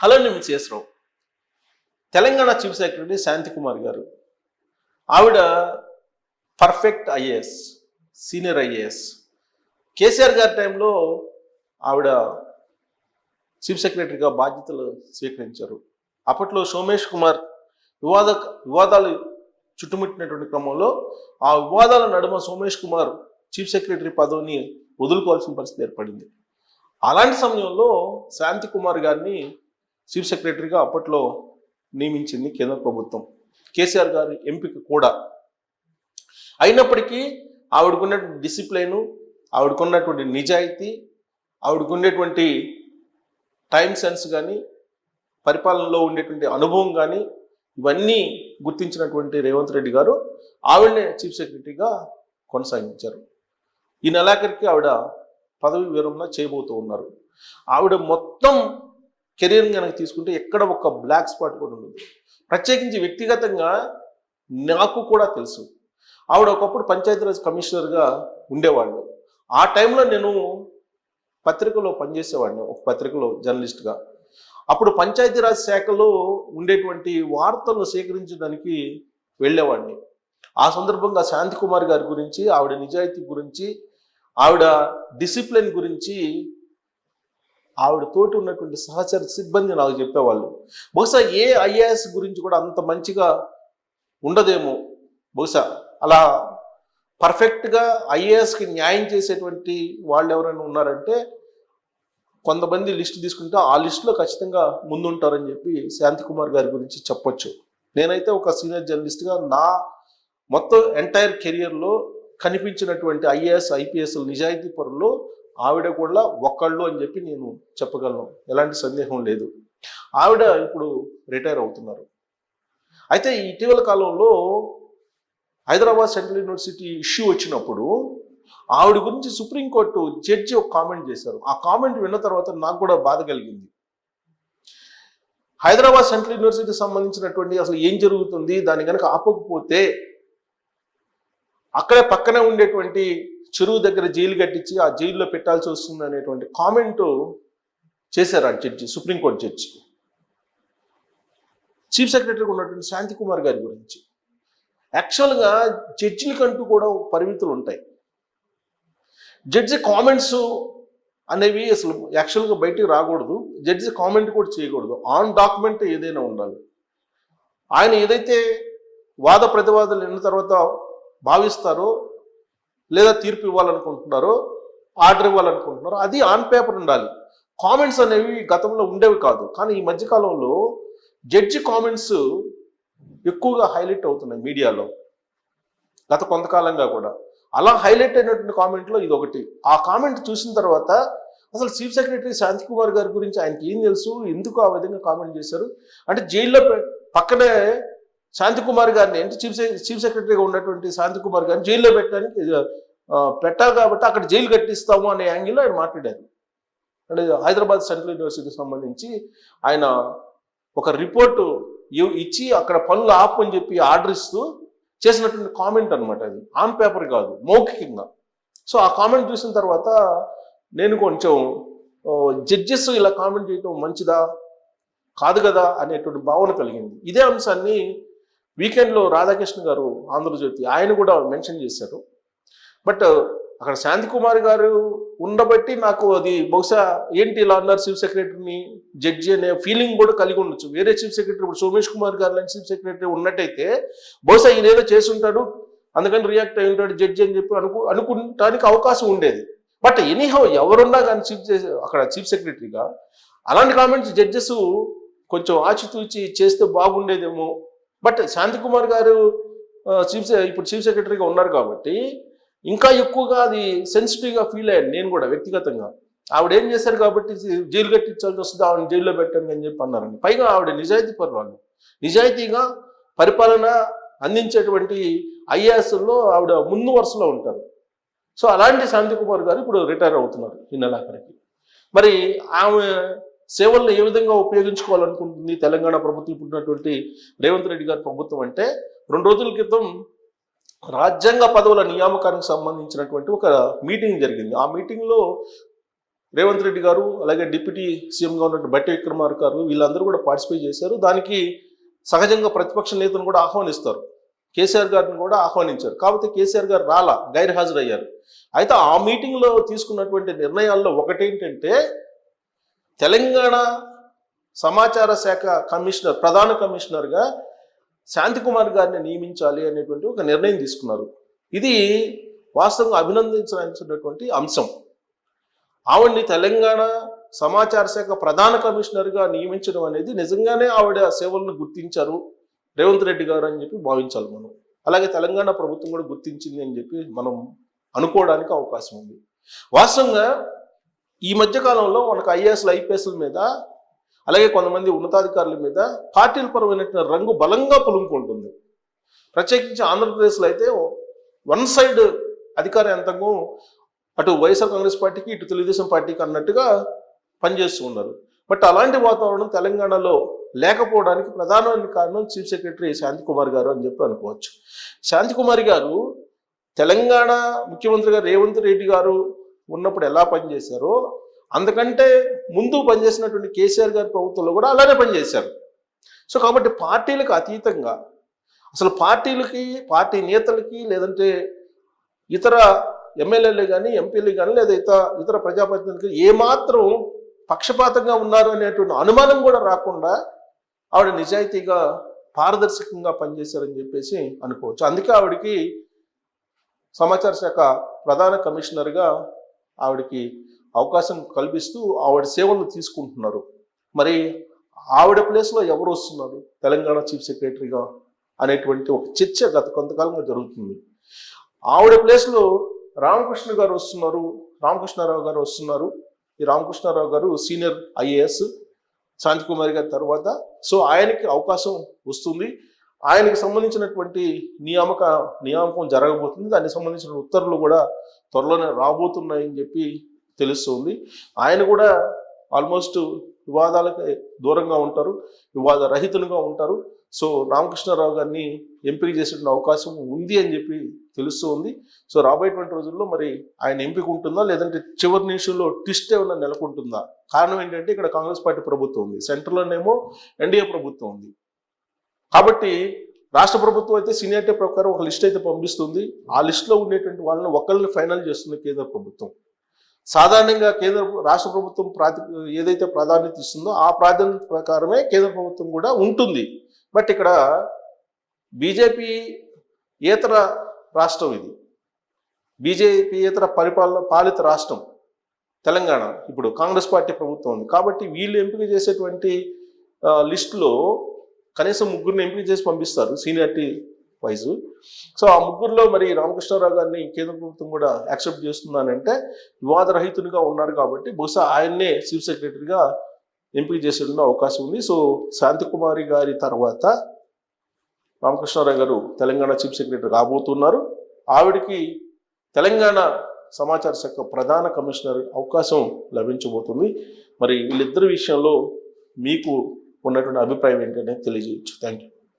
Hello నేను చేసరావు Telangana chief secretary Shanti Kumar గారు. ఆవిడ perfect IAS senior IAS. KCR గారి టైంలో ఆవిడ చీఫ్ సెక్రటరీగా బాధ్యతలు స్వీకరించారు. అప్పట్లో సోమేష్ కుమార్ వివాద వివాదాలు చుట్టుముట్టినటువంటి క్రమంలో ఆ వివాదాల నడుమ సోమేష్ కుమార్ చీఫ్ సెక్రటరీ పదవిని వదులుకోవాల్సిన పరిస్థితి ఏర్పడింది. అలాంటి సమయంలో శాంతి కుమార్ గారిని చీఫ్ సెక్రటరీగా అప్పట్లో నియమించింది కేంద్ర ప్రభుత్వం. కేసీఆర్ గారి ఎంపిక కూడా. అయినప్పటికీ ఆవిడకున్నటువంటి డిసిప్లైను ఆవిడకున్నటువంటి నిజాయితీ ఆవిడకుండేటువంటి టైం సెన్స్ కానీ పరిపాలనలో ఉండేటువంటి అనుభవం కానీ ఇవన్నీ గుర్తించినటువంటి రేవంత్ రెడ్డి గారు ఆవిడనే చీఫ్ సెక్రటరీగా కొనసాగించారు. ఈ నెలాఖరికి ఆవిడ పదవి విరమణ చేయబోతూ ఉన్నారు. ఆవిడ మొత్తం కెరీర్ కనుక తీసుకుంటే ఎక్కడ ఒక బ్లాక్ స్పాట్ కూడా ఉండదు. ప్రత్యేకించి వ్యక్తిగతంగా నాకు కూడా తెలుసు. ఆవిడ ఒకప్పుడు పంచాయతీరాజ్ కమిషనర్గా ఉండేవాళ్ళు. ఆ టైంలో నేను పత్రికలో పనిచేసేవాడిని ఒక పత్రికలో జర్నలిస్ట్గా. అప్పుడు పంచాయతీరాజ్ శాఖలో ఉండేటువంటి వార్తలను సేకరించడానికి వెళ్ళేవాడిని. ఆ సందర్భంగా శాంతి కుమార్ గారి గురించి ఆవిడ నిజాయితీ గురించి ఆవిడ డిసిప్లిన్ గురించి ఆవిడ తోటి ఉన్నటువంటి సహచర సిబ్బంది నాకు చెప్పేవాళ్ళు. బహుశా ఏ ఐఏఎస్ గురించి కూడా అంత మంచిగా ఉండదేమో. బహుశా అలా పర్ఫెక్ట్గా ఐఏఎస్కి న్యాయం చేసేటువంటి వాళ్ళు ఎవరైనా ఉన్నారంటే కొంతమంది లిస్ట్ తీసుకుంటే ఆ లిస్టులో ఖచ్చితంగా ముందుంటారని చెప్పి శాంతి కుమార్ గారి గురించి చెప్పొచ్చు. నేనైతే ఒక సీనియర్ జర్నలిస్ట్గా నా మొత్తం ఎంటైర్ కెరియర్లో కనిపించినటువంటి ఐఏఎస్ ఐపీఎస్ నిజాయితీ పరుల్లో ఆవిడ కూడా ఒక్కళ్ళు అని చెప్పి నేను చెప్పగలను. ఎలాంటి సందేహం లేదు. ఆవిడ ఇప్పుడు రిటైర్ అవుతున్నారు. అయితే ఇటీవల కాలంలో హైదరాబాద్ సెంట్రల్ యూనివర్సిటీ ఇష్యూ వచ్చినప్పుడు ఆవిడ గురించి సుప్రీంకోర్టు జడ్జి ఒక కామెంట్ చేశారు. ఆ కామెంట్ విన్న తర్వాత నాకు కూడా బాధ కలిగింది. హైదరాబాద్ సెంట్రల్ యూనివర్సిటీకి సంబంధించినటువంటి అసలు ఏం జరుగుతుంది? దాన్ని కనుక ఆపకపోతే అక్కడే పక్కనే ఉండేటువంటి చెరువు దగ్గర జైలు కట్టించి ఆ జైల్లో పెట్టాల్సి వస్తుంది అనేటువంటి కామెంటు చేశారు ఆ జడ్జి సుప్రీంకోర్టు జడ్జి. చీఫ్ సెక్రటరీగా ఉన్నటువంటి శాంతి కుమార్ గారి గురించి. యాక్చువల్గా జడ్జిలకంటూ కూడా పరిమితులు ఉంటాయి. జడ్జి కామెంట్స్ అనేవి అసలు యాక్చువల్గా బయటికి రాకూడదు. జడ్జి కామెంట్ కూడా చేయకూడదు. ఆన్ డాక్యుమెంట్ ఏదైనా ఉండాలి. ఆయన ఏదైతే వాద ప్రతివాదాలు విన్న తర్వాత భావిస్తారో లేదా తీర్పు ఇవ్వాలనుకుంటున్నారో ఆర్డర్ ఇవ్వాలనుకుంటున్నారో అది ఆన్ పేపర్ ఉండాలి. కామెంట్స్ అనేవి గతంలో ఉండేవి కాదు. కానీ ఈ మధ్యకాలంలో జడ్జి కామెంట్స్ ఎక్కువగా హైలైట్ అవుతున్నాయి మీడియాలో. గత కొంతకాలంగా కూడా. అలా హైలైట్ అయినటువంటి కామెంట్లో ఇది ఒకటి ఆ కామెంట్ చూసిన తర్వాత అసలు చీఫ్ సెక్రటరీ శాంతి కుమార్ గారి గురించి ఆయనకి ఏం తెలుసు? ఎందుకు ఆ విధంగా కామెంట్ చేశారు? అంటే జైల్లో పక్కనే శాంతికుమార్ గారిని అంటే చీఫ్ చీఫ్ సెక్రటరీగా ఉన్నటువంటి శాంతికుమార్ గారిని జైల్లో పెట్టడానికి పెట్టాలి కాబట్టి అక్కడ జైలు కట్టిస్తాము అనే యాంగిల్లో ఆయన మాట్లాడారు. అంటే హైదరాబాద్ సెంట్రల్ యూనివర్సిటీకి సంబంధించి ఆయన ఒక రిపోర్టు ఇచ్చి అక్కడ పనులు ఆపని చెప్పి ఆర్డర్ ఇస్తూ చేసినటువంటి కామెంట్ అనమాట అది. ఆన్ పేపర్ కాదు మౌఖికంగా. సో ఆ కామెంట్ చూసిన తర్వాత నేను కొంచెం జడ్జెస్ ఇలా కామెంట్ చేయటం మంచిదా? కాదు కదా? అనేటువంటి భావన కలిగింది. ఇదే అంశాన్ని వీకెండ్లో రాధాకృష్ణ గారు ఆంధ్రజ్యోతి ఆయన కూడా మెన్షన్ చేశారు. బట్ uh, అక్కడ శాంతి కుమార్ గారు ఉండబట్టి నాకు అది బహుశా ఏంటి ఇలా అన్నారు చీఫ్ సెక్రటరీని జడ్జి అనే ఫీలింగ్ కూడా కలిగి ఉండొచ్చు. వేరే చీఫ్ సెక్రటరీ ఇప్పుడు సోమేష్ కుమార్ గారు లాంటి చీఫ్ సెక్రటరీ ఉన్నట్టయితే బహుశా ఈయన ఏదో చేసి ఉంటాడు అందుకని రియాక్ట్ అయి ఉంటాడు జడ్జి అని చెప్పి అనుకు అనుకుంటానికి అవకాశం ఉండేది. బట్ ఎనీహౌ ఎవరున్నా కానీ చీఫ్ అక్కడ చీఫ్ సెక్రటరీగా అలాంటి కామెంట్స్ జడ్జెస్ కొంచెం ఆచితూచి చేస్తే బాగుండేదేమో బట్ శాంతికుమార్ గారు చీఫ్ ఇప్పుడు చీఫ్ సెక్రటరీగా ఉన్నారు కాబట్టి ఇంకా ఎక్కువగా అది సెన్సిటివ్గా ఫీల్ అయ్యాను నేను కూడా వ్యక్తిగతంగా. ఆవిడ ఏం చేశారు కాబట్టి జైలు కట్టించాల్సి వస్తుంది ఆవిడ జైల్లో పెట్టండి అని చెప్పి అన్నారండి. పైగా ఆవిడ నిజాయితీ పరురాలు నిజాయితీగా పరిపాలన అందించేటువంటి ఐఏఎస్లో ఆవిడ ముందు వరుసలో ఉంటారు. సో అలాంటి శాంతికుమార్ గారు ఇప్పుడు రిటైర్ అవుతున్నారు ఈ నెలాఖరికి. మరి ఆమె సేవలను ఏ విధంగా ఉపయోగించుకోవాలనుకుంటుంది తెలంగాణ ప్రభుత్వం ఇప్పుడు ఉన్నటువంటి రేవంత్ రెడ్డి గారి ప్రభుత్వం అంటే రెండు రోజుల క్రితం రాజ్యాంగ పదవుల నియామకానికి సంబంధించినటువంటి ఒక మీటింగ్ జరిగింది. ఆ మీటింగ్లో రేవంత్ రెడ్డి గారు అలాగే డిప్యూటీ సీఎంగా ఉన్నటువంటి బట్టి విక్రమార్ గారు వీళ్ళందరూ కూడా పార్టిసిపేట్ చేశారు. దానికి సహజంగా ప్రతిపక్ష నేతను కూడా ఆహ్వానిస్తారు. కేసీఆర్ గారిని కూడా ఆహ్వానించారు. కాకపోతే కేసీఆర్ గారు రాలా గైర్హాజరయ్యారు. అయితే ఆ మీటింగ్లో తీసుకున్నటువంటి నిర్ణయాల్లో ఒకటేంటంటే తెలంగాణ సమాచార శాఖ కమిషనర్ ప్రధాన కమిషనర్గా శాంతికుమార్ గారిని నియమించాలి అనేటువంటి ఒక నిర్ణయం తీసుకున్నారు. ఇది వాస్తవంగా అభినందించాల్సినటువంటి అంశం. ఆవిడ్ని తెలంగాణ సమాచార శాఖ ప్రధాన కమిషనర్గా నియమించడం అనేది నిజంగానే ఆవిడ సేవలను గుర్తించారు రేవంత్ రెడ్డి గారు అని చెప్పి భావించాలి మనం. అలాగే తెలంగాణ ప్రభుత్వం కూడా గుర్తించింది అని చెప్పి మనం అనుకోవడానికి అవకాశం ఉంది. వాస్తవంగా ఈ మధ్య కాలంలో మనకు ఐఏఎస్లు ఐపీఎస్ల మీద అలాగే కొంతమంది ఉన్నతాధికారుల మీద పార్టీల పరమైనటువంటి రంగు బలంగా పులుముకుంటుంది. ప్రత్యేకించి ఆంధ్రప్రదేశ్లో అయితే వన్ సైడ్ అధికార యంత్రాంగం అటు వైఎస్ఆర్ కాంగ్రెస్ పార్టీకి ఇటు తెలుగుదేశం పార్టీకి అన్నట్టుగా పనిచేస్తూ ఉన్నారు. బట్ అలాంటి వాతావరణం తెలంగాణలో లేకపోవడానికి ప్రధానమైన కారణం చీఫ్ సెక్రటరీ శాంతికుమార్ గారు అని చెప్పి అనుకోవచ్చు. శాంతికుమారి గారు తెలంగాణ ముఖ్యమంత్రిగా రేవంత్ రెడ్డి గారు ఉన్నప్పుడు ఎలా పనిచేశారో అందుకంటే ముందు పనిచేసినటువంటి కేసీఆర్ గారి ప్రభుత్వంలో కూడా అలానే పనిచేశారు. సో కాబట్టి పార్టీలకు అతీతంగా అసలు పార్టీలకి పార్టీ నేతలకి లేదంటే ఇతర ఎమ్మెల్యేలు కానీ ఎంపీలు కానీ లేదా ఇతర ఇతర ప్రజాప్రతినిధులకి ఏమాత్రం పక్షపాతంగా ఉన్నారు అనేటువంటి అనుమానం కూడా రాకుండా ఆవిడ నిజాయితీగా పారదర్శకంగా పనిచేశారని చెప్పేసి అనుకోవచ్చు. అందుకే ఆవిడకి సమాచార శాఖ ప్రధాన కమిషనర్గా ఆవిడకి అవకాశం కల్పిస్తూ ఆవిడ సేవలను తీసుకుంటున్నారు. మరి ఆవిడ ప్లేస్లో ఎవరు వస్తున్నారు? తెలంగాణ చీఫ్ సెక్రటరీగా అనేటువంటి ఒక చర్చ గత కొంతకాలంగా జరుగుతుంది. ఆవిడ ప్లేస్లో రామకృష్ణ గారు వస్తున్నారు. రామకృష్ణారావు గారు వస్తున్నారు. ఈ రామకృష్ణారావు గారు సీనియర్ ఐఏఎస్ శాంతికుమారి గారి తర్వాత. సో ఆయనకి అవకాశం వస్తుంది. ఆయనకి సంబంధించినటువంటి నియామక నియామకం జరగబోతుంది. దానికి సంబంధించిన ఉత్తర్వులు కూడా త్వరలోనే రాబోతున్నాయని చెప్పి తెలుస్తుంది. ఆయన కూడా ఆల్మోస్ట్ వివాదాలకు దూరంగా ఉంటారు వివాద రహితులుగా ఉంటారు. సో రామకృష్ణారావు గారిని ఎంపిక చేసే అవకాశం ఉంది అని చెప్పి తెలుస్తుంది. సో రాబోయేటువంటి రోజుల్లో మరి ఆయన ఎంపిక ఉంటుందా? లేదంటే చివరి నిమిషంలో ట్విస్ట్ ఏమైనా నెలకొంటుందా? కారణం ఏంటంటే ఇక్కడ కాంగ్రెస్ పార్టీ ప్రభుత్వం ఉంది. సెంటర్లోనేమో ఎన్డీఏ ప్రభుత్వం ఉంది. కాబట్టి రాష్ట్ర ప్రభుత్వం అయితే సీనియారిటీ ప్రకారం ఒక లిస్ట్ అయితే పంపిస్తుంది. ఆ లిస్టులో ఉండేటువంటి వాళ్ళని ఒకళ్ళని ఫైనల్ చేస్తుంది కేంద్ర ప్రభుత్వం. సాధారణంగా కేంద్ర రాష్ట్ర ప్రభుత్వం ప్రాతి ఏదైతే ప్రాధాన్యత ఇస్తుందో ఆ ప్రాధాన్యత ప్రకారమే కేంద్ర ప్రభుత్వం కూడా ఉంటుంది. బట్ ఇక్కడ బీజేపీ ఏతర రాష్ట్రం ఇది. బీజేపీ ఏతర పరిపాలన పాలిత రాష్ట్రం తెలంగాణ. ఇప్పుడు కాంగ్రెస్ పార్టీ ప్రభుత్వం ఉంది. కాబట్టి వీళ్ళు ఎంపిక చేసేటువంటి లిస్టులో కనీసం ముగ్గురిని ఎంపిక చేసి పంపిస్తారు సీనియారిటీ వైజ్ సో ఆ ముగ్గురులో మరి రామకృష్ణారావు గారిని కేంద్ర ప్రభుత్వం కూడా యాక్సెప్ట్ చేస్తుందనంటే వివాదరహితునిగా ఉన్నారు కాబట్టి బహుశా ఆయన్నే చీఫ్ సెక్రటరీగా ఎంపిక చేసేటువంటి అవకాశం ఉంది. సో శాంతికుమారి గారి తర్వాత రామకృష్ణారావు గారు తెలంగాణ చీఫ్ సెక్రటరీ రాబోతున్నారు. ఆవిడకి తెలంగాణ సమాచార శాఖ ప్రధాన కమిషనర్ అవకాశం లభించబోతుంది. మరి వీళ్ళిద్దరి విషయంలో మీకు ఉన్నటువంటి అభిప్రాయం ఏంటనేది తెలియజేయచ్చు. Thank you